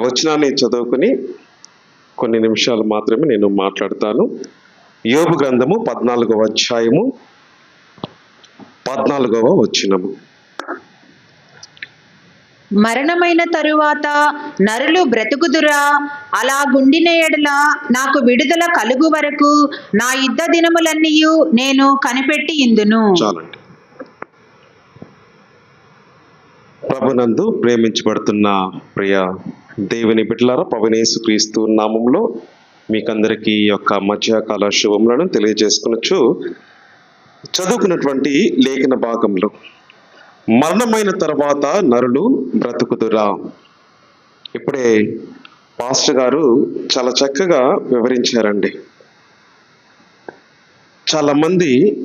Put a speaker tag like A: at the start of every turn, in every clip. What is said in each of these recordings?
A: వచనాన్ని చదువుకుని కొన్ని నిమిషాలు మాత్రమే నేను మాట్లాడతాను. యోబు గ్రంథము పద్నాలుగవ అధ్యాయము పద్నాలుగవ వచనము.
B: మరణమైన తరువాత నరులు బ్రతుకుదురా అలా గుండిన ఎడల నాకు విడుదల కలుగు వరకు నా యుద్ధ దినములన్నీయు నేను కనిపెట్టి ఇందును.
A: చాలండి. ప్రభునందు ప్రేమించబడుతున్న ప్రియ దేవుని బిడ్డలారా పవనేసు క్రీస్తు నామంలో మీకందరికీ ఈ యొక్క మధ్యకాల శుభములను తెలియజేసుకునొచ్చు. చదువుకున్నటువంటి లేఖన భాగంలో మరణమైన తర్వాత నరులు బ్రతుకుదురా? ఇప్పుడే పాస్టర్ గారు చాలా చక్కగా వివరించారండి. చాలామంది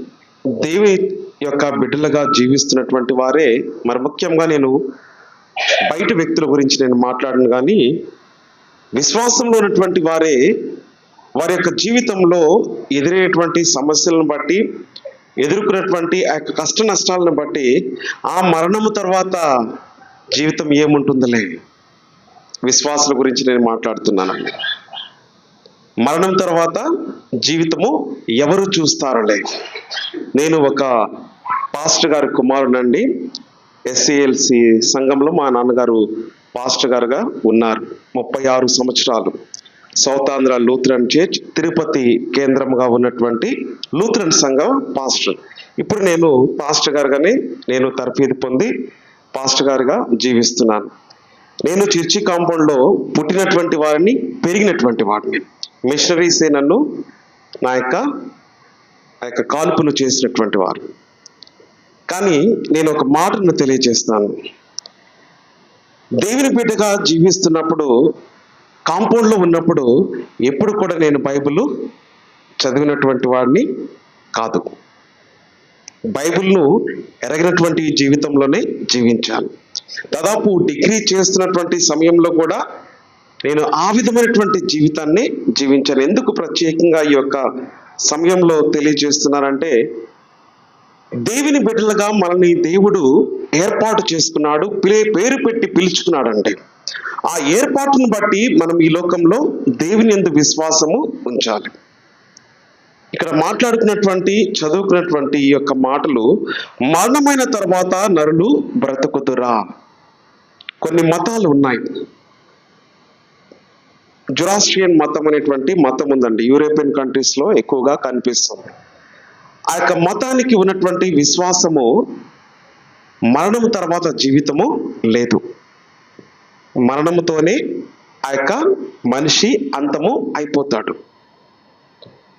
A: దేవి యొక్క బిడ్డలుగా జీవిస్తున్నటువంటి వారే మరి ముఖ్యంగా నేను బయట వ్యక్తుల గురించి నేను మాట్లాడను కానీ విశ్వాసంలో ఉన్నటువంటి వారే వారి యొక్క జీవితంలో ఎదురైనటువంటి సమస్యలను బట్టి ఎదుర్కొన్నటువంటి ఆ యొక్క కష్ట నష్టాలను బట్టి ఆ మరణము తర్వాత జీవితం ఏముంటుందిలే? విశ్వాసుల గురించి నేను మాట్లాడుతున్నానండి మరణం తర్వాత జీవితము ఎవరు చూస్తారులే? నేను ఒక పాస్టర్ గారి కుమారుడండి ఎస్సీఎల్సి సంఘంలో మా నాన్నగారు పాస్టర్ గారుగా ఉన్నారు. ముప్పై ఆరు సంవత్సరాలు. South Andhra Lutheran church Tirupati కేంద్రంగా ఉన్నటువంటి లూథరన్ సంఘం పాస్టర్. ఇప్పుడు నేను పాస్టర్ గారుగానే నేను తర్ఫీదు పొంది పాస్టర్ గారుగా జీవిస్తున్నాను. నేను చర్చి కాంపౌండ్లో పుట్టినటువంటి వారిని పెరిగినటువంటి వాడిని మిషనరీసే నన్ను నా యొక్క ఆ యొక్క కాల్పులు చేసినటువంటి వారు. కానీ నేను ఒక మాటను తెలియజేస్తాను. దేవుని బిడ్డగా జీవిస్తున్నప్పుడు కాంపౌండ్లో ఉన్నప్పుడు ఎప్పుడు కూడా నేను బైబిల్ చదివినటువంటి వాడిని కాదు. బైబిల్ను ఎరగినటువంటి జీవితంలోనే జీవించాను దాదాపు డిగ్రీ చేస్తున్నటువంటి సమయంలో కూడా నేను ఆ విధమైనటువంటి జీవితాన్ని జీవించాను. ఎందుకు ప్రత్యేకంగా ఈ యొక్క సమయంలో తెలియజేస్తున్నానంటే దేవుని బిడ్డలుగా మనల్ని దేవుడు ఏర్పాటు చేసుకున్నాడు పిలే పేరు పెట్టి పిలుచుకున్నాడంటే ఆ ఏర్పాటును బట్టి మనం ఈ లోకంలో దేవుని ఎందు విశ్వాసము ఉంచాలి. ఇక్కడ మాట్లాడుకున్నటువంటి చదువుకున్నటువంటి ఈ యొక్క మాటలు మరణమైన తర్వాత నరులు బ్రతుకుతురా కొన్ని మతాలు ఉన్నాయి. జురాస్ట్రియన్ మతం అనేటువంటి మతం ఉందండి. యూరోపియన్ కంట్రీస్లో ఎక్కువగా కనిపిస్తుంది. ఆ యొక్క మతానికి ఉన్నటువంటి విశ్వాసము మరణం తర్వాత జీవితము లేదు. మరణముతోనే ఆ యొక్క మనిషి అంతము అయిపోతాడు.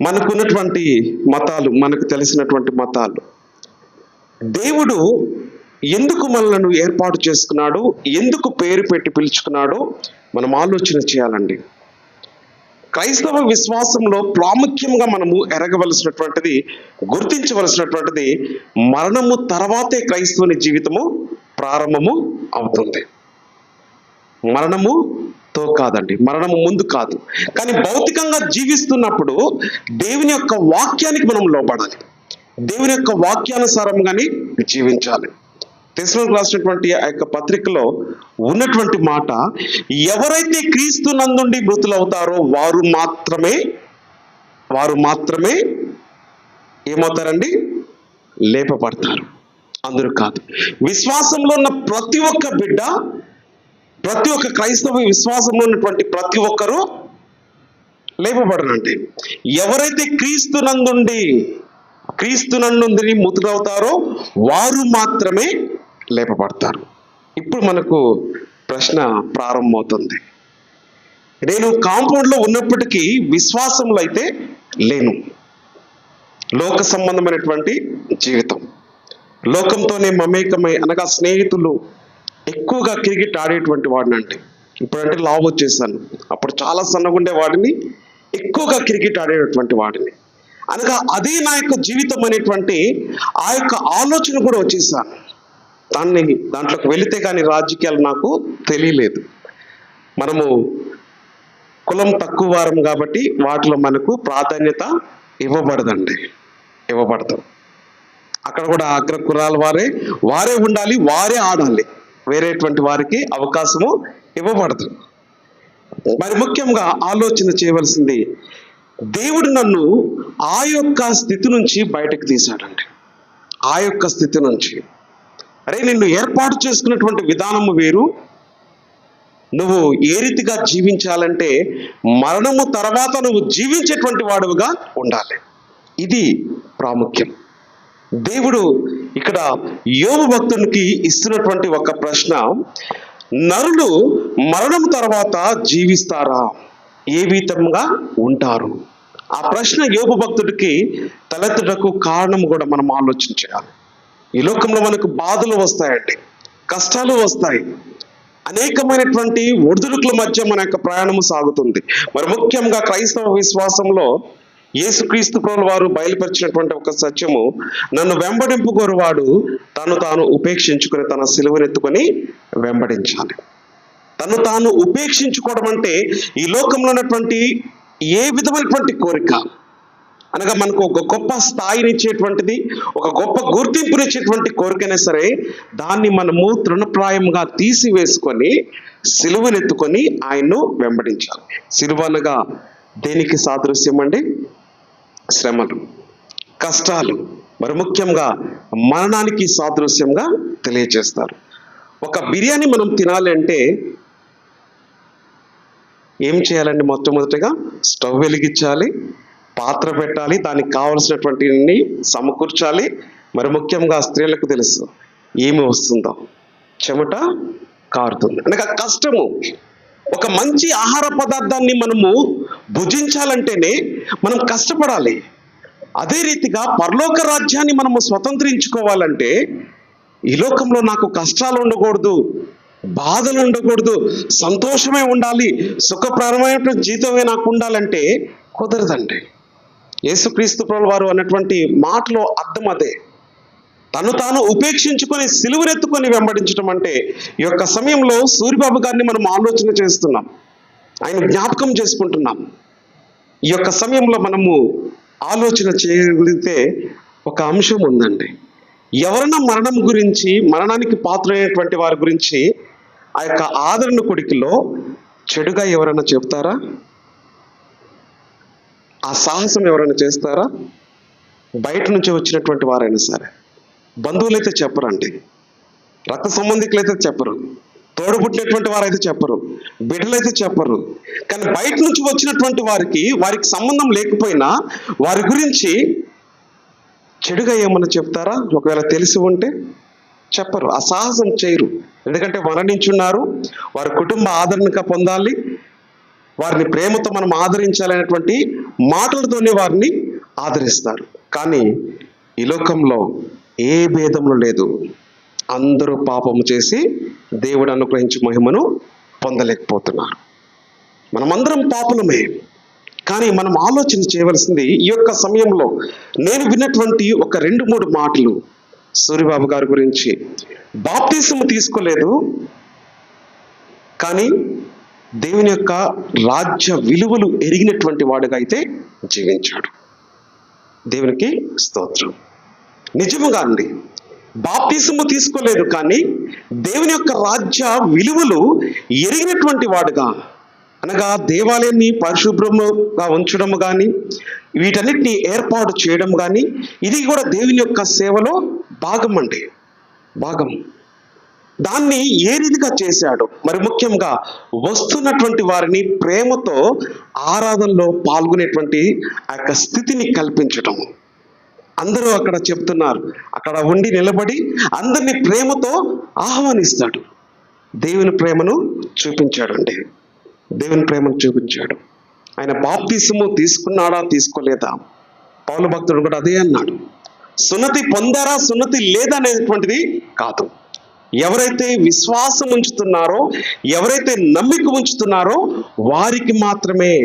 A: మనకున్నటువంటి మతాలు మనకు తెలిసినటువంటి మతాలు. దేవుడు ఎందుకు మనలను ఏర్పాటు చేసుకున్నాడు? ఎందుకు పేరు పెట్టి పిలుచుకున్నాడో? మనం ఆలోచన చేయాలండి. క్రైస్తవ విశ్వాసంలో ప్రాముఖ్యంగా మనము ఎరగవలసినటువంటిది గుర్తించవలసినటువంటిది మరణము తర్వాతే క్రైస్తవుని జీవితము ప్రారంభము అవుతుంది. మరణముతో కాదండి మరణము ముందు కాదు. కానీ భౌతికంగా జీవిస్తున్నప్పుడు దేవుని యొక్క వాక్యానికి మనం లోపడాలి దేవుని యొక్క వాక్యానుసారంగానే జీవించాలి. తెసలోనికి రాసినటువంటి ఆ యొక్క పత్రికలో ఉన్నటువంటి మాట ఎవరైతే క్రీస్తు నందుండి మృతులవుతారో వారు మాత్రమే వారు మాత్రమే ఏమవుతారండి? లేపబడతారు. అందరూ కాదు. విశ్వాసంలో ఉన్న ప్రతి ఒక్క బిడ్డ ప్రతి ఒక్క క్రైస్తవ విశ్వాసంలో ఉన్నటువంటి ప్రతి ఒక్కరూ లేపబడనండి. ఎవరైతే క్రీస్తు నందుండి క్రీస్తు నందుండి మృతులవుతారో వారు మాత్రమే లేపబడతారు. ఇప్పుడు మనకు ప్రశ్న ప్రారంభమవుతుంది. నేను కాంపౌండ్లో ఉన్నప్పటికీ విశ్వాసంలో అయితే లేను. లోక సంబంధమైనటువంటి జీవితం. లోకంతోనే మమేకమై అనగా స్నేహితులు ఎక్కువగా క్రికెట్ ఆడేటువంటి వాడిని అంటే ఇప్పుడంటే లావ్ వచ్చేసాను. అప్పుడు చాలా సన్నగుండే వాడిని ఎక్కువగా క్రికెట్ ఆడేటటువంటి వాడిని. అనగా అదే నా యొక్క జీవితం అనేటువంటి ఆ యొక్క ఆలోచన కూడా వచ్చేసాను. దాన్ని దాంట్లోకి వెళితే కానీ రాజకీయాలు నాకు తెలియలేదు. మనము కులం తక్కువ వారం కాబట్టి వాటిలో మనకు ప్రాధాన్యత ఇవ్వబడదండి. ఇవ్వబడదు అక్కడ కూడా అగ్ర కులాల వారే వారే ఉండాలి వారే ఆడాలి. వేరేటువంటి వారికి అవకాశము ఇవ్వబడదు. మరి ముఖ్యంగా ఆలోచన చేయవలసింది దేవుడు నన్ను ఆ యొక్క స్థితి నుంచి బయటకు తీశాడండి. ఆ యొక్క స్థితి నుంచి. అరే నిన్ను ఏర్పాటు చేసుకున్నటువంటి విధానము వేరు. నువ్వు ఏ రీతిగా జీవించాలంటే మరణము తర్వాత నువ్వు జీవించేటువంటి వాడుగా ఉండాలి. ఇది ప్రాముఖ్యం. దేవుడు ఇక్కడ యోగు భక్తునికి ఇస్తున్నటువంటి ఒక ప్రశ్న. నరులు మరణం తర్వాత జీవిస్తారా? ఏ విధంగా ఉంటారు? ఆ ప్రశ్న యోగు భక్తుడికి తలెత్తుటకు కారణం కూడా మనం ఆలోచించాలి. ఈ లోకంలో మనకు బాధలు వస్తాయండి కష్టాలు వస్తాయి. అనేకమైనటువంటి ఒడిదుడుకుల మధ్య మన యొక్క ప్రయాణము సాగుతుంది. మరి ముఖ్యంగా క్రైస్తవ విశ్వాసంలో యేసుక్రీస్తు ప్రభుల వారు బయలుపరిచినటువంటి ఒక సత్యము నన్ను వెంబడింపు వాడు తను తాను ఉపేక్షించుకుని తన సిలువనెత్తుకొని వెంబడించాలి. తను తాను ఉపేక్షించుకోవడం అంటే ఈ లోకంలో ఉన్నటువంటి ఏ విధమైనటువంటి కోరిక అనగా మనకు ఒక గొప్ప స్థాయినిచ్చేటువంటిది ఒక గొప్ప గుర్తింపునిచ్చేటువంటి కోరికైనా సరే దాన్ని మనము తృణప్రాయంగా తీసివేసుకొని సిలువనెత్తుకొని ఆయన్ను వెంబడించాలి. సిలువ అనగా దేనికి సాదృశ్యం అండి శ్రమలు కష్టాలు మరి ముఖ్యంగా మరణానికి సాదృశ్యంగా తెలియజేస్తారు ఒక బిర్యానీ మనం తినాలి అంటే ఏం చేయాలండి మొట్టమొదటిగా? స్టవ్ వెలిగించాలి పాత్ర పెట్టాలి దానికి కావలసినటువంటి సమకూర్చాలి. మరి ముఖ్యంగా స్త్రీలకు తెలుసు ఏమి వస్తుందో. చెమట కారుతుంది. అనగా కష్టము. ఒక మంచి ఆహార పదార్థాన్ని మనము భుజించాలంటేనే మనం కష్టపడాలి. అదే రీతిగా పరలోక రాజ్యాన్ని మనము స్వతంత్రించుకోవాలంటే ఈ లోకంలో నాకు కష్టాలు ఉండకూడదు బాధలు ఉండకూడదు సంతోషమే ఉండాలి సుఖప్రదమైనటువంటి జీతమే నాకు ఉండాలంటే కుదరదండి. యేసుక్రీస్తు ప్రభుల వారు అన్నటువంటి మాటలో అర్థం అదే. తను తాను ఉపేక్షించుకొని సిలువరెత్తుకొని వెంబడించడం అంటే ఈ యొక్క సమయంలో సూర్యబాబు గారిని మనం ఆలోచన చేస్తున్నాం. ఆయన జ్ఞాపకం చేసుకుంటున్నాం. ఈ యొక్క సమయంలో మనము ఆలోచన చేయగలిగితే ఒక అంశం ఉందండి. ఎవరైనా మరణం గురించి మరణానికి పాత్రైనటువంటి వారి గురించి ఆ యొక్క ఆదరణ కొడుకులో చెడుగా ఎవరైనా చెప్తారా? ఆ సాహసం ఎవరైనా చేస్తారా? బయట నుంచి వచ్చినటువంటి వారైనా సరే. బంధువులైతే చెప్పరండి. రక్త సంబంధికులైతే చెప్పరు. తోడుపుట్టినటువంటి వారైతే చెప్పరు. బిడ్డలైతే చెప్పరు. కానీ బయట నుంచి వచ్చినటువంటి వారికి వారికి సంబంధం లేకపోయినా వారి గురించి చెడుగా ఏమన్నా చెప్తారా? ఒకవేళ తెలిసి ఉంటే చెప్పరు. ఆ సాహసం చేయరు. ఎందుకంటే మరణించున్నారు. వారి కుటుంబ ఆదరణగా పొందాలి. వారిని ప్రేమతో మనం ఆదరించాలనేటువంటి మాటలతోనే వారిని ఆదరిస్తారు. కానీ ఈ లోకంలో ఏ భేదములు లేదు. అందరూ పాపము చేసి దేవుడు అనుగ్రహించి మహిమను పొందలేకపోతున్నారు. మనమందరం పాపులమే. కానీ మనం ఆలోచన చేయవలసింది ఈ యొక్క సమయంలో నేను విన్నటువంటి ఒక రెండు మూడు మాటలు సూర్యబాబు గారి గురించి. బాప్తీసము తీసుకోలేదు. కానీ దేవుని యొక్క రాజ్య విలువలు ఎరిగినటువంటి వాడుగా అయితే జీవించాడు. దేవునికి స్తోత్రం. నిజముగా అండి బాప్తిసము తీసుకోలేదు కానీ దేవుని యొక్క రాజ్య విలువలు ఎరిగినటువంటి వాడుగా అనగా దేవాలయాన్ని పరిశుభ్రముగా ఉంచడం కానీ వీటన్నిటిని ఏర్పాటు చేయడం కానీ ఇది కూడా దేవుని యొక్క సేవలో భాగం అండి. భాగం. దాన్ని ఏ రీతిగా చేశాడు? మరి ముఖ్యంగా వస్తున్నటువంటి వారిని ప్రేమతో ఆరాధనలో పాల్గొనేటువంటి ఆ యొక్క స్థితిని కల్పించటం. అందరూ అక్కడ చెప్తున్నారు. అక్కడ ఉండి నిలబడి అందరినీ ప్రేమతో ఆహ్వానిస్తాడు. దేవుని ప్రేమను చూపించాడండి దేవుని ప్రేమను చూపించాడు. ఆయన బాప్తిసము తీసుకున్నాడా తీసుకోలేదా? పౌలు భక్తుడు కూడా అదే అన్నాడు. సున్నతి పొందారా సున్నతి లేదా అనేటువంటిది కాదు. ఎవరైతే విశ్వాసం ఉంచుతున్నారో ఎవరైతే నమ్మిక ఉంచుతున్నారో వారికి మాత్రమే.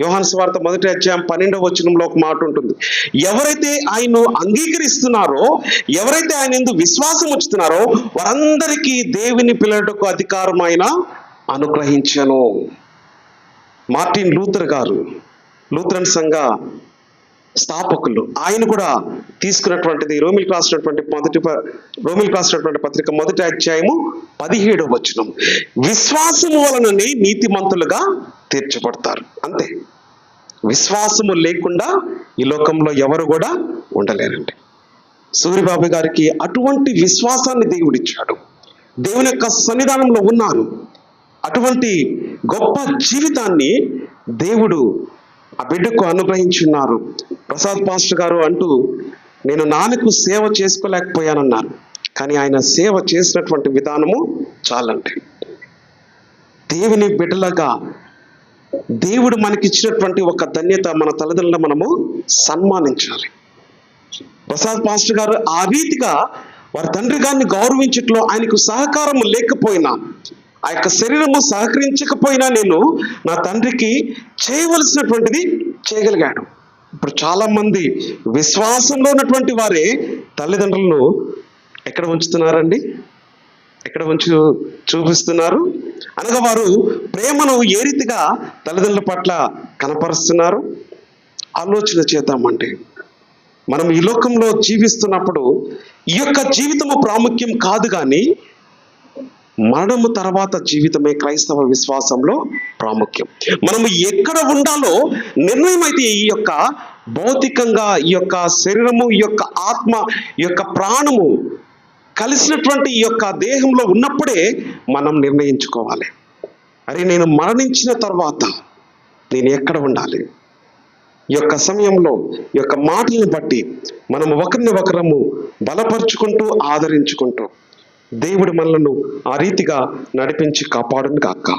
A: యోహాను స్వార్థ మొదటి అధ్యాయం పన్నెండవ వచనంలో ఒక మాట ఉంటుంది. ఎవరైతే ఆయన్ను అంగీకరిస్తున్నారో ఎవరైతే ఆయన ఎందు విశ్వాసం ఉంచుతున్నారో వారందరికీ దేవుని పిల్లటకు అధికారం ఆయన అనుగ్రహించను. మార్టిన్ లూథర్ గారు లూథరన్ సంఘ స్థాపకులు. ఆయన కూడా తీసుకున్నటువంటిది రోమిల్ రాసినటువంటి మొదటి రోమిల్ రాసినటువంటి పత్రిక మొదటి అధ్యాయము పదిహేడవ వచనం. విశ్వాసము వలననే నీతిమంతులుగా తీర్చబడతారు. అంతే. విశ్వాసము లేకుండా ఈ లోకంలో ఎవరు కూడా ఉండలేరండి. సూర్యబాబు గారికి అటువంటి విశ్వాసాన్ని దేవుడిచ్చాడు. దేవుని యొక్క సన్నిధానంలో ఉన్నారు అటువంటి గొప్ప జీవితాన్ని దేవుడు ఆ బిడ్డకు అనుగ్రహించున్నారు. ప్రసాద్ పాస్టర్ గారు అంటూ నేను నాన్నకు సేవ చేసుకోలేకపోయానన్నారు. కానీ ఆయన సేవ చేసినటువంటి విధానము చాలండి. దేవుని బిడ్డలగా దేవుడు మనకిచ్చినటువంటి ఒక ధన్యత మన తల్లిదండ్రులను మనము సన్మానించాలి. ప్రసాద్ పాస్టర్ గారు ఆ రీతిగా వారి తండ్రి గారిని గౌరవించట్లో ఆయనకు సహకారం లేకపోయినా ఆ యొక్క శరీరము సహకరించకపోయినా నేను నా తండ్రికి చేయవలసినటువంటిది చేయగలిగాడు ఇప్పుడు చాలామంది విశ్వాసంలో ఉన్నటువంటి వారే తల్లిదండ్రులను ఎక్కడ ఉంచుతున్నారండి? ఎక్కడ ఉంచు చూపిస్తున్నారు? అనగా వారు ప్రేమను ఏ రీతిగా తల్లిదండ్రుల పట్ల కనపరుస్తున్నారు? ఆలోచన చేద్దామండి. మనం ఈ లోకంలో జీవిస్తున్నప్పుడు ఈ యొక్క జీవితము ప్రాముఖ్యం కాదు కానీ మరణము తర్వాత జీవితమే క్రైస్తవ విశ్వాసంలో ప్రాముఖ్యం. మనము ఎక్కడ ఉండాలో నిర్ణయం అయితే ఈ యొక్క భౌతికంగా ఈ యొక్క శరీరము ఈ యొక్క ఆత్మ ఈ యొక్క ప్రాణము కలిసినటువంటి ఈ యొక్క దేహంలో ఉన్నప్పుడే మనం నిర్ణయించుకోవాలి. అరే నేను మరణించిన తర్వాత నేను ఎక్కడ ఉండాలి? ఈ యొక్క సమయంలో ఈ యొక్క మాటలను బట్టి మనం ఒకరిని ఒకరము బలపరుచుకుంటూ ఆదరించుకుంటూ దేవుడు మనలను ఆ రీతిగా నడిపించి కాపాడును కాక